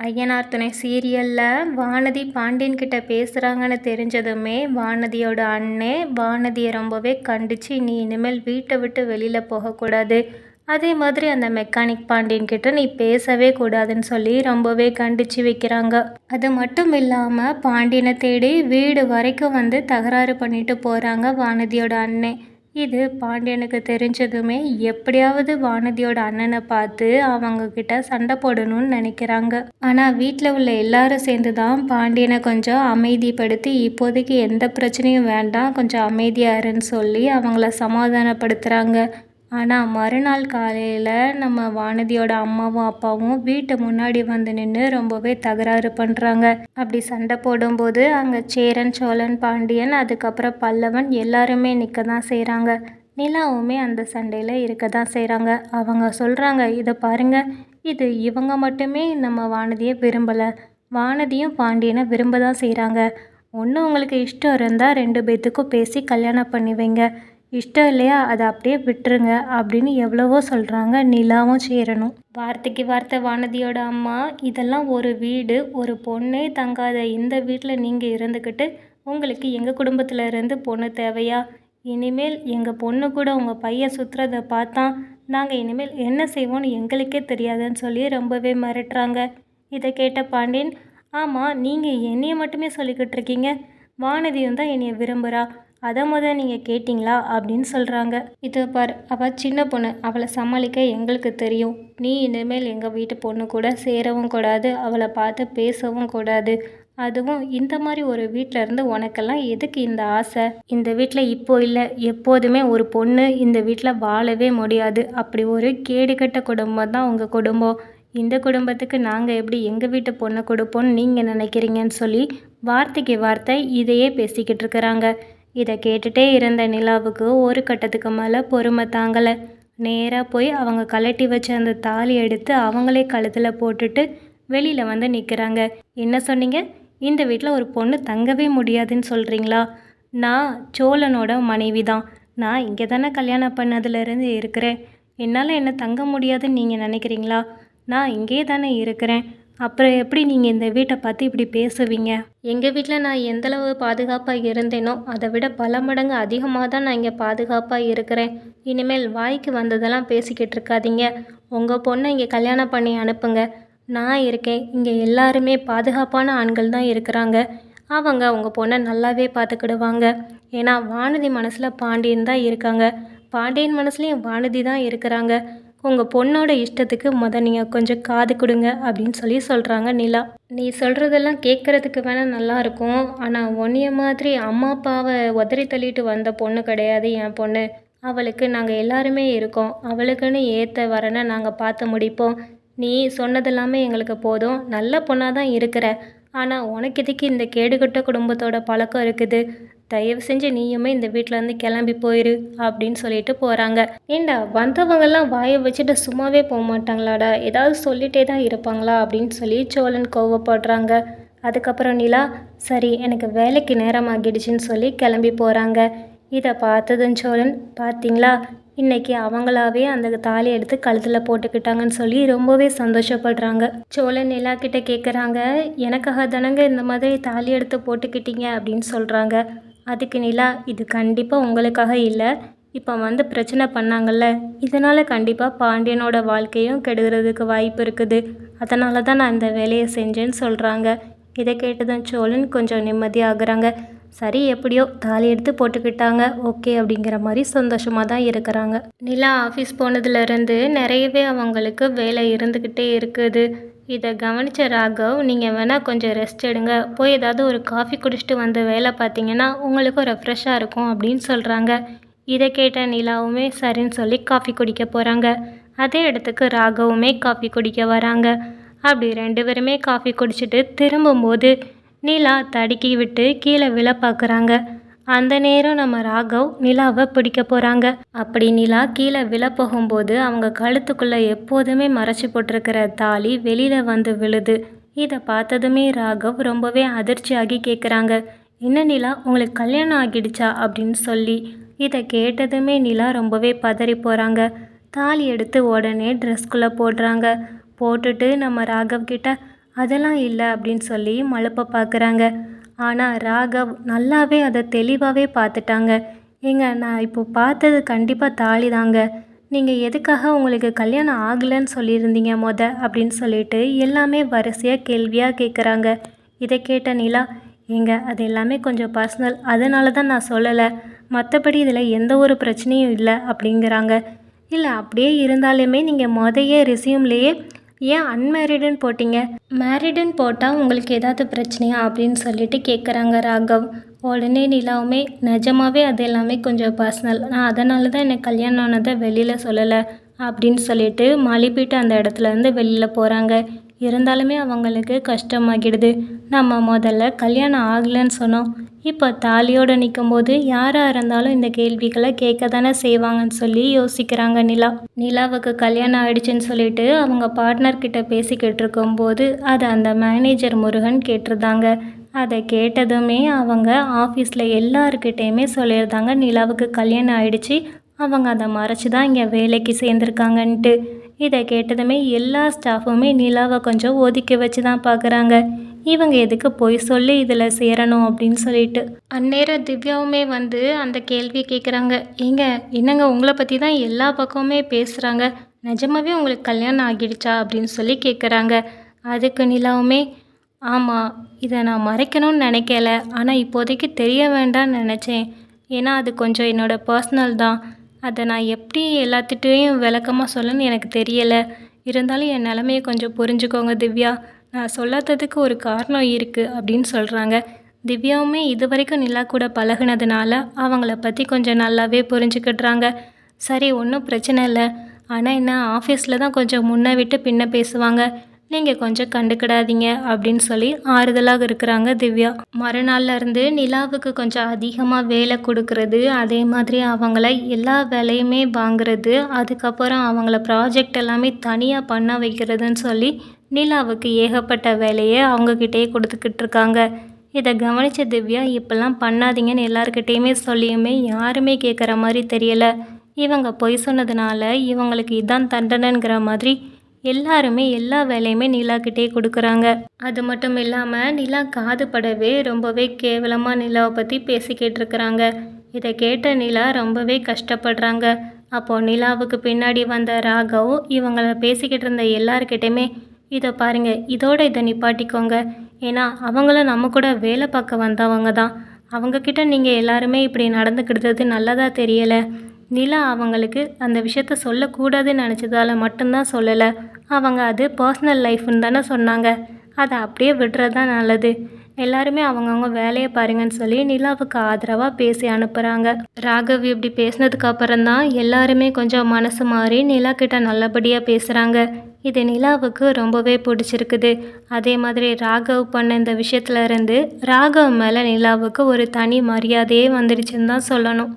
ஐயனார் துணை சீரியலில் வானதி பாண்டியன் கிட்ட பேசுகிறாங்கன்னு தெரிஞ்சதுமே வானதியோட அண்ணே வானதியை ரொம்பவே கண்டித்து நீ இனிமேல் வீட்டை விட்டு வெளியில் போகக்கூடாது. அதே மாதிரி அந்த மெக்கானிக் பாண்டியன் கிட்ட நீ பேசவே கூடாதுன்னு சொல்லி ரொம்பவே கண்டித்து வைக்கிறாங்க. அது மட்டும் இல்லாமல் பாண்டியனை தேடி வீடு வரைக்கும் வந்து தகராறு பண்ணிட்டு போகிறாங்க வானதியோட அண்ணே. இது பாண்டியனுக்கு தெரிஞ்சதுமே எப்படியாவது வானதியோட அண்ணனை பார்த்து அவங்க கிட்ட சண்டை போடணும்னு நினைக்கிறாங்க. ஆனால் வீட்டில் உள்ள எல்லாரும் சேர்ந்து தான் பாண்டியனை கொஞ்சம் அமைதிப்படுத்தி இப்போதைக்கு எந்த பிரச்சனையும் வேண்டாம் கொஞ்சம் அமைதியாருன்னு சொல்லி அவங்கள சமாதானப்படுத்துகிறாங்க ஆனால் மறுநாள் காலையில் நம்ம வானதியோட அம்மாவும் அப்பாவும் வீட்டு முன்னாடி வந்து நின்று ரொம்பவே தகராறு பண்ணுறாங்க அப்படி சண்டை போடும்போது அங்கே சேரன் சோழன் பாண்டியன் அதுக்கப்புறம் பல்லவன் எல்லாருமே நிற்க தான் செய்கிறாங்க நிலாவுமே அந்த சண்டையில் இருக்க தான் செய்கிறாங்க அவங்க சொல்கிறாங்க இதை பாருங்கள் இது இவங்க மட்டுமே நம்ம வானதியை விரும்பலை. வானதியும் பாண்டியனை விரும்ப தான் செய்கிறாங்க ஒன்று உங்களுக்கு இஷ்டம் இருந்தால் ரெண்டு பேத்துக்கும் பேசி கல்யாணம் பண்ணி வைங்க. இஷ்டம் இல்லையா? அதை அப்படியே விட்டுருங்க அப்படின்னு எவ்வளவோ சொல்கிறாங்க நிலாவும் சேரணும் வார்த்தைக்கு வார்த்தை வானதியோட அம்மா இதெல்லாம் ஒரு வீடு ஒரு பொண்ணே தங்காத இந்த வீட்டில் நீங்கள் இருந்துக்கிட்டு உங்களுக்கு எங்கள் குடும்பத்தில் இருந்து பொண்ணு தேவையா? இனிமேல் எங்கள் பொண்ணு கூட உங்கள் பையன் சுற்றுறதை பார்த்தா நாங்கள் இனிமேல் என்ன செய்வோன்னு எங்களுக்கே தெரியாதுன்னு சொல்லி ரொம்பவே மிரட்டுறாங்க. இதை கேட்ட பாண்டியன் ஆமாம் நீங்கள் என்னையை மட்டுமே சொல்லிக்கிட்டு இருக்கீங்க. வானதியும் தான் என்னையை விரும்புகிறா அதை முத நீங்கள் கேட்டிங்களா அப்படின்னு சொல்கிறாங்க இது பார் அவள் சின்ன பொண்ணு அவளை சமாளிக்க எங்களுக்கு தெரியும். நீ இனிமேல் எங்கள் வீட்டு பொண்ணு கூட சேரவும் கூடாது அவளை பார்த்து பேசவும் கூடாது. அதுவும் இந்த மாதிரி ஒரு வீட்டில் இருந்து உனக்கெல்லாம் எதுக்கு இந்த ஆசை? இந்த வீட்டில் இப்போ இல்லை எப்போதுமே ஒரு பொண்ணு இந்த வீட்டில் வாழவே முடியாது. அப்படி ஒரு கேடுகட்ட குடும்பம் தான் உங்கள் குடும்பம். இந்த குடும்பத்துக்கு நாங்கள் எப்படி எங்கள் வீட்டு பொண்ணை கொடுப்போம்னு நீங்கள் நினைக்கிறீங்கன்னு சொல்லி வார்த்தைக்கு வார்த்தை இதையே பேசிக்கிட்டு இருக்கிறாங்க. இதை கேட்டுகிட்டே இருந்த நிலாவுக்கு ஒரு கட்டத்துக்கு மேலே பொறுமை தாங்கலை. நேராக போய் அவங்க கலட்டி வச்ச அந்த தாலி எடுத்து அவங்களே கழுத்தில் போட்டுட்டு வெளியில் வந்து நிற்கிறாங்க என்ன சொன்னீங்க? இந்த வீட்டில் ஒரு பொண்ணு தங்கவே முடியாதுன்னு சொல்கிறீங்களா நான் சோழனோட மனைவி தான் நான் இங்கே தானே கல்யாணம் பண்ணதுலேருந்து இருக்கிறேன். என்னால் என்ன தங்க முடியாதுன்னு நீங்கள் நினைக்கிறீங்களா? நான் இங்கே தானே இருக்கிறேன். அப்புறம் எப்படி நீங்கள் இந்த வீட்டை பார்த்து இப்படி பேசுவீங்க? எங்கள் வீட்டில் நான் எந்தளவு பாதுகாப்பாக இருந்தேனோ அதை விட பல மடங்கு அதிகமாக தான் நான் இங்கே பாதுகாப்பாக இருக்கிறேன். இனிமேல் வாய்க்கு வந்ததெல்லாம் பேசிக்கிட்டு இருக்காதீங்க. உங்கள் பொண்ணை இங்கே கல்யாணம் பண்ணி அனுப்புங்க. நான் இருக்கேன். இங்கே எல்லாருமே பாதுகாப்பான ஆண்கள் தான் இருக்கிறாங்க. அவங்க உங்கள் பொண்ணை நல்லாவே பார்த்துக்கிடுவாங்க. ஏன்னா வானதி மனசில் பாண்டியன் தான் இருக்காங்க. பாண்டியன் மனசுலேயும் வானதி தான் இருக்கிறாங்க. உங்கள் பொண்ணோட இஷ்டத்துக்கு முத நீங்கள் கொஞ்சம் காது கொடுங்க அப்படின்னு சொல்லி சொல்கிறாங்க நிலா. நீ சொல்கிறதெல்லாம் கேட்குறதுக்கு வேணால் நல்லாயிருக்கும் ஆனால் உன்னைய மாதிரி அம்மா அப்பாவை உதறி தள்ளிட்டு வந்த பொண்ணு கிடையாது என் பொண்ணு. அவளுக்கு நாங்கள் எல்லாருமே இருக்கோம். அவளுக்குன்னு ஏற்ற வரனை நாங்கள் பார்த்து முடிப்போம். நீ சொன்னதெல்லாமே எங்களுக்கு போதும். நல்ல பொண்ணாக தான் இருக்கிற. ஆனால் உனக்கு எதுக்கு இந்த கேடுகட்ட குடும்பத்தோட பழக்கம் இருக்குது? தயவு செஞ்சு நீயுமே இந்த வீட்டிலேருந்து கிளம்பி போயிரு அப்படின்னு சொல்லிட்டு போகிறாங்க ஏண்டா வந்தவங்கெல்லாம் வாயை வச்சுட்டு சும்மாவே போக மாட்டாங்களாடா? ஏதாவது சொல்லிகிட்டே தான் இருப்பாங்களா? அப்படின்னு சொல்லி சோழன் கோவப்படுறாங்க. அதுக்கப்புறம் நிலா சரி எனக்கு வேலைக்கு நேரம் ஆகிடுச்சின்னு சொல்லி கிளம்பி போகிறாங்க இதை பார்த்ததும் சோழன் பார்த்தீங்களா? இன்னைக்கு அவங்களாவே அந்த தாலி எடுத்து கழுத்தில் போட்டுக்கிட்டாங்கன்னு சொல்லி ரொம்பவே சந்தோஷப்படுறாங்க. சோழன் நிலா கிட்ட கேட்குறாங்க எனக்காக தானங்க இந்த மாதிரி தாலி எடுத்து போட்டுக்கிட்டீங்க? அப்படின்னு சொல்கிறாங்க அதுக்கு நிலா இது கண்டிப்பாக உங்களுக்காக இல்லை. இப்போ வந்து பிரச்சனை பண்ணாங்கல்ல. இதனால் கண்டிப்பாக பாண்டியனோட வாழ்க்கையும் கெடுகிறதுக்கு வாய்ப்பு இருக்குது. அதனால தான் நான் இந்த வேலையை செஞ்சேன்னு சொல்கிறாங்க இதை கேட்டதும் சோழன் கொஞ்சம் நிம்மதியாகிறாங்க சரி எப்படியோ தாலி எடுத்து போட்டுக்கிட்டாங்க. ஓகே அப்படிங்கிற மாதிரி சந்தோஷமாக தான் இருக்கிறாங்க. நிலா ஆஃபீஸ் போனதுலேருந்து நிறையவே அவங்களுக்கு வேலை இருந்துக்கிட்டே இருக்குது. இதை கவனித்த ராகவ் நீங்கள் வேணால் கொஞ்சம் ரெஸ்ட் எடுங்க. போய் ஏதாவது ஒரு காஃபி குடிச்சிட்டு வந்து வேலை பார்த்தீங்கன்னா உங்களுக்கும் ரெஃப்ரெஷ்ஷாக இருக்கும் அப்படின்னு சொல்கிறாங்க இதை கேட்ட நிலாவுமே சரின்னு சொல்லி காஃபி குடிக்க போகிறாங்க அதே இடத்துக்கு ராகவுமே காஃபி குடிக்க வராங்க. அப்படி ரெண்டு பேருமே காஃபி குடிச்சிட்டு திரும்பும்போது நிலா தடுக்கி விட்டு கீழே விழ பார்க்குறாங்க. அந்த நேரம் நம்ம ராகவ் நிலாவை பிடிக்க போகிறாங்க அப்படி நிலா கீழே விழ போகும்போது அவங்க கழுத்துக்குள்ளே எப்போதுமே மறைச்சி போட்டிருக்கிற தாலி வெளியில் வந்து விழுது. இதை பார்த்ததுமே ராகவ் ரொம்பவே அதிர்ச்சியாகி கேட்குறாங்க என்ன நிலா உங்களுக்கு கல்யாணம் ஆகிடுச்சா? அப்படின்னு சொல்லி. இதை கேட்டதுமே நிலா ரொம்பவே பதறி போகிறாங்க தாலி எடுத்து உடனே ட்ரெஸ்குள்ளே போடுறாங்க. போட்டுட்டு நம்ம ராகவ் கிட்ட அதெல்லாம் இல்லை அப்படின்னு சொல்லி மழுப்ப பார்க்குறாங்க ஆனால் ராகவ் நல்லாவே அதை தெளிவாகவே பார்த்துட்டாங்க ஏங்க நான் இப்போ பார்த்தது கண்டிப்பாக தாலி தாங்க நீங்கள் எதுக்காக உங்களுக்கு கல்யாணம் ஆகலைன்னு சொல்லியிருந்தீங்க மொத அப்படின்னு சொல்லிட்டு எல்லாமே வரிசையாக கேள்வியாக கேட்குறாங்க இதை கேட்ட நிலா ஏங்க அது எல்லாமே கொஞ்சம் பர்சனல் அதனால தான் நான் சொல்லலை. மற்றபடி இதில் எந்த ஒரு பிரச்சனையும் இல்லை அப்படிங்கிறாங்க. இல்லை அப்படியே இருந்தாலுமே நீங்கள் மொதையே ரெசியூம்லேயே ஏன் அன்மேரிடுன்னு போட்டீங்க? மேரிடுன்னு போட்டால் உங்களுக்கு ஏதாவது பிரச்சனையா அப்படின்னு சொல்லிட்டு கேட்குறாங்க ராகவ். உடனே நிலாவுமே நிஜமாகவே அது எல்லாமே கொஞ்சம் பர்சனல் நான் அதனால தான் எனக்கு கல்யாணம் ஆனதை வெளியில் சொல்லலை அப்படின்னு சொல்லிட்டு மழுப்பிட்டு அந்த இடத்துல இருந்து வெளியில் போகிறாங்க இருந்தாலுமே அவங்களுக்கு கஷ்டமாகிடுது. நம்ம முதல்ல கல்யாணம் ஆகலைன்னு சொன்னோம். இப்போ தாலியோடு நிற்கும்போது யாராக இருந்தாலும் இந்த கேள்விகளை கேட்க தானே செய்வாங்கன்னு சொல்லி யோசிக்கிறாங்க நிலா. நிலாவுக்கு கல்யாணம் ஆயிடுச்சுன்னு சொல்லிட்டு அவங்க பார்ட்னர்கிட்ட பேசிக்கிட்டு இருக்கும்போது அதை அந்த மேனேஜர் முருகன் கேட்டிருந்தாங்க. அதை கேட்டதுமே அவங்க ஆஃபீஸில் எல்லாருக்கிட்டேயுமே சொல்லியிருந்தாங்க நிலாவுக்கு கல்யாணம் ஆயிடுச்சு. அவங்க அதை மறைச்சி தான் இங்கே வேலைக்கு சேர்ந்துருக்காங்கன்ட்டு. இதை கேட்டதுமே எல்லா ஸ்டாஃபுமே நிலாவை கொஞ்சம் ஒதுக்கி வச்சு தான் பார்க்குறாங்க இவங்க எதுக்கு போய் சொல்லி இதில் சேரணும் அப்படின்னு சொல்லிட்டு. அந்நேரம் திவ்யாவுமே வந்து அந்த கேள்வி கேட்குறாங்க ஏங்க என்னங்க உங்களை பற்றி தான் எல்லா பக்கமுமே பேசுகிறாங்க நிஜமாவே உங்களுக்கு கல்யாணம் ஆகிடுச்சா அப்படின்னு சொல்லி கேட்குறாங்க அதுக்கு நிலாவுமே ஆமாம் இதை நான் மறைக்கணும்னு நினைக்கல. ஆனால் இப்போதைக்கு தெரிய வேண்டாம்னு நினச்சேன். ஏன்னா அது கொஞ்சம் என்னோடய பர்சனல் தான். அதை நான் எப்படி எல்லாத்துட்டையும் விளக்கமாக சொல்லணும்னு எனக்கு தெரியலை. இருந்தாலும் என் நிலமைய கொஞ்சம் புரிஞ்சுக்கோங்க திவ்யா. நான் சொல்லாததுக்கு ஒரு காரணம் இருக்குது அப்படின்னு சொல்கிறாங்க திவ்யாவுமே இது வரைக்கும் நிலா கூட பழகுனதுனால அவங்கள பற்றி கொஞ்சம் நல்லாவே புரிஞ்சுக்கிடுறாங்க. சரி ஒன்றும் பிரச்சனை இல்லை. ஆனால் என்ன ஆஃபீஸில் தான் கொஞ்சம் முன்ன விட்டு பின்ன பேசுவாங்க. நீங்கள் கொஞ்சம் கண்டுக்கிடாதீங்க அப்படின்னு சொல்லி ஆறுதலாக இருக்கிறாங்க திவ்யா. மறுநாள்லேருந்து நிலாவுக்கு கொஞ்சம் அதிகமாக வேலை கொடுக்கறது அதே மாதிரி அவங்கள எல்லா வேலையுமே வாங்குறது அதுக்கப்புறம் அவங்கள ப்ராஜெக்ட் எல்லாமே தனியாக பண்ண வைக்கிறதுன்னு சொல்லி நிலாவுக்கு ஏகப்பட்ட வேலையை அவங்கக்கிட்டே கொடுத்துக்கிட்டு இருக்காங்க. இதை கவனித்த திவ்யா இப்போல்லாம் பண்ணாதீங்கன்னு எல்லாருக்கிட்டேயுமே சொல்லியுமே யாருமே கேட்குற மாதிரி தெரியலை. இவங்க பொய் சொன்னதுனால இவங்களுக்கு இதான் தண்டனைங்கிற மாதிரி எல்லாருமே எல்லா வேலையுமே நிலாக்கிட்டே கொடுக்குறாங்க. அது மட்டும் இல்லாமல் நிலா காது படவே ரொம்பவே கேவலமாக நிலாவை பற்றி பேசிக்கிட்டு இருக்கிறாங்க. இதை கேட்ட நிலா ரொம்பவே கஷ்டப்படுறாங்க. அப்போது நிலாவுக்கு பின்னாடி வந்த ராகவ் இவங்கள பேசிக்கிட்டு இருந்த எல்லாருக்கிட்டையுமே இதை பாருங்கள் இதோட இதை நிப்பாட்டிக்கோங்க. ஏன்னா அவங்களும் நம்ம கூட வேலை பார்க்க வந்தவங்க தான். அவங்கக்கிட்ட நீங்கள் எல்லாருமே இப்படி நடந்துக்கிட்டது நல்லதாக தெரியலை. நிலா அவங்களுக்கு அந்த விஷயத்த சொல்லக்கூடாதுன்னு நினச்சதால மட்டும்தான் சொல்லலை. அவங்க அது பர்சனல் லைஃப்னு தானே சொன்னாங்க. அதை அப்படியே விடுறது தான் நல்லது. எல்லாருமே அவங்கவுங்க வேலையை பாருங்கன்னு சொல்லி நிலாவுக்கு ஆதரவாக பேசி அனுப்புகிறாங்க ராகவ் இப்படி பேசினதுக்கு அப்புறம் தான் எல்லாருமே கொஞ்சம் மனசு மாறி நிலா கிட்ட நல்லபடியாக பேசுகிறாங்க இது நிலாவுக்கு ரொம்பவே பிடிச்சிருக்குது. அதே மாதிரி ராகவ் பண்ண இந்த விஷயத்துல இருந்து ராகவ் மேலே நிலாவுக்கு ஒரு தனி மரியாதையே வந்துடுச்சுன்னு தான் சொல்லணும்.